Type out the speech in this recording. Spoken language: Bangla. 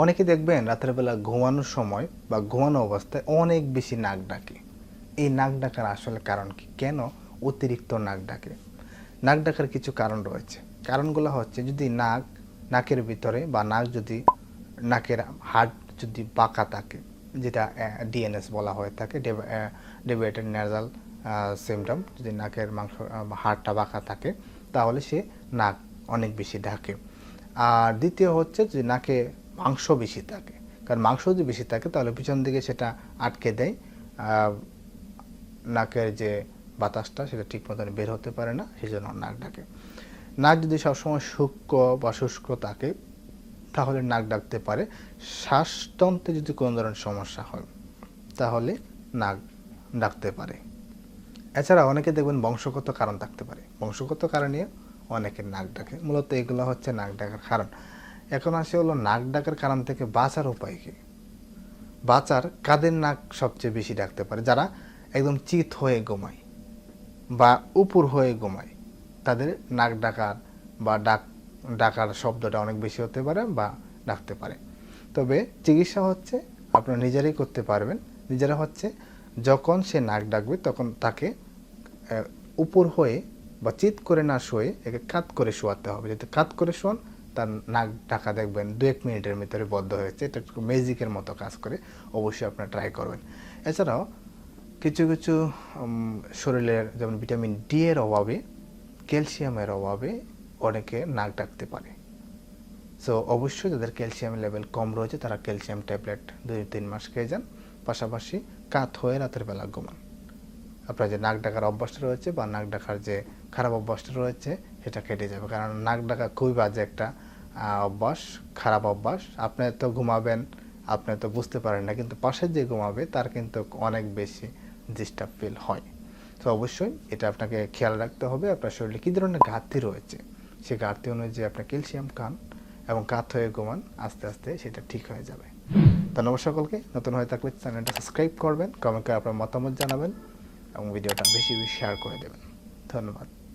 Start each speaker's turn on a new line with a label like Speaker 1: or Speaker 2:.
Speaker 1: অনেকে দেখবেন রাতের বেলা ঘুমানোর সময় বা ঘুমানো অবস্থায় অনেক বেশি নাক ডাকে। এই নাক ডাকার আসলে কারণ কি? কেন? অতিরিক্ত নাক ডাকে। নাক ডাকার কিছু কারণ রয়েছে। কারণগুলো হচ্ছে যদি নাক, নাকের ভিতরে বা নাক যদি, নাকের হাড় যদি বাঁকা থাকে, যেটা ডিএনএস বলা হয়ে থাকে ডেভিয়েটেড নাজাল সিমটম যদি নাকের মাংস হাড়টা বাঁকা থাকে, তাহলে সে নাক অনেক বেশি ঢাকে আর দ্বিতীয় হচ্ছে যে নাকে মাংস বেশি থাকে। কারণ মাংস যদি বেশি থাকে, তাহলে পিছন দিকে সেটা আটকে দেয় নাকের যে বাতাসটা সেটা ঠিক মতন বের হতে পারে না সেই জন্য নাক ডাকে। নাক যদি সবসময় শুষ্ক বা শুষ্ক থাকে, তাহলে নাক ডাকতে পারে। শ্বাসতন্ত্রে যদি কোনো ধরনের সমস্যা হয়, তাহলে নাক ডাকতে পারে। এছাড়া অনেকে দেখবেন বংশগত কারণ থাকতে পারে। বংশগত কারণে অনেকে নাক ডাকে। মূলত এগুলো হচ্ছে নাক ডাকার কারণ। এখন আসে হলো নাক ডাকার কারণ থেকে বাঁচার উপায় কি? বাঁচার কাদের নাক সবচেয়ে বেশি ডাকতে পারে? যারা একদম চিত হয়ে ঘুমায় বা উপর হয়ে ঘুমায়, তাদের নাক ডাকার বা ডাক, ডাকার শব্দটা অনেক বেশি হতে পারে বা ডাকতে পারে। তবে চিকিৎসা হচ্ছে আপনারা নিজেরাই করতে পারবেন। নিজেরা হচ্ছে যখন সে নাক ডাকবে তখন তাকে উপর হয়ে বা চিত করে না শুয়ে একে কাত করে শোয়াতে হবে। যদি কাত করে শোয়ান তার নাক ডাকা দেখবেন দু এক মিনিটের ভিতরে বদ্ধ হয়েছে এটা একটু ম্যাজিকের মতো কাজ করে অবশ্যই আপনারা ট্রাই করবেন। এছাড়াও কিছু কিছু শরীরের যেমন ভিটামিন ডি এর অভাবে, ক্যালসিয়ামের অভাবে অনেকে নাক ডাকতে পারে। সো অবশ্যই যাদের ক্যালসিয়াম লেভেল কম রয়েছে, তারা ক্যালসিয়াম ট্যাবলেট দুই তিন মাস খেয়ে যান। পাশাপাশি কাত হয়ে রাতের বেলা ঘুমান। আপনার যে নাক ডাকার অভ্যাসটা রয়েছে বা নাক ডাকার যে খারাপ অভ্যাসটা রয়েছে, সেটা কেটে যাবে। কারণ নাক ডাকা খুবই বাজে একটা অভ্যাস, খারাপ অভ্যাস, আপনি তো ঘুমাবেন, আপনি তো বুঝতে পারেন না, কিন্তু পাশে যে ঘুমাবে, তার কিন্তু অনেক বেশি ডিস্টার্ব ফিল হয়। তো অবশ্যই এটা আপনাকে খেয়াল রাখতে হবে, আপনার শরীরে কী ধরনের ঘাটতি রয়েছে? সেই ঘাটতি অনুযায়ী আপনার ক্যালসিয়াম খান এবং কাত হয়ে ঘুমান, আস্তে আস্তে সেটা ঠিক হয়ে যাবে। ধন্যবাদ সকলকে, নতুন হয়ে থাকলে চ্যানেলটা সাবস্ক্রাইব করবেন কমেন্ট করে আপনার মতামত জানাবেন এবং ভিডিওটা বেশি বেশি শেয়ার করে দেবেন। ধন্যবাদ।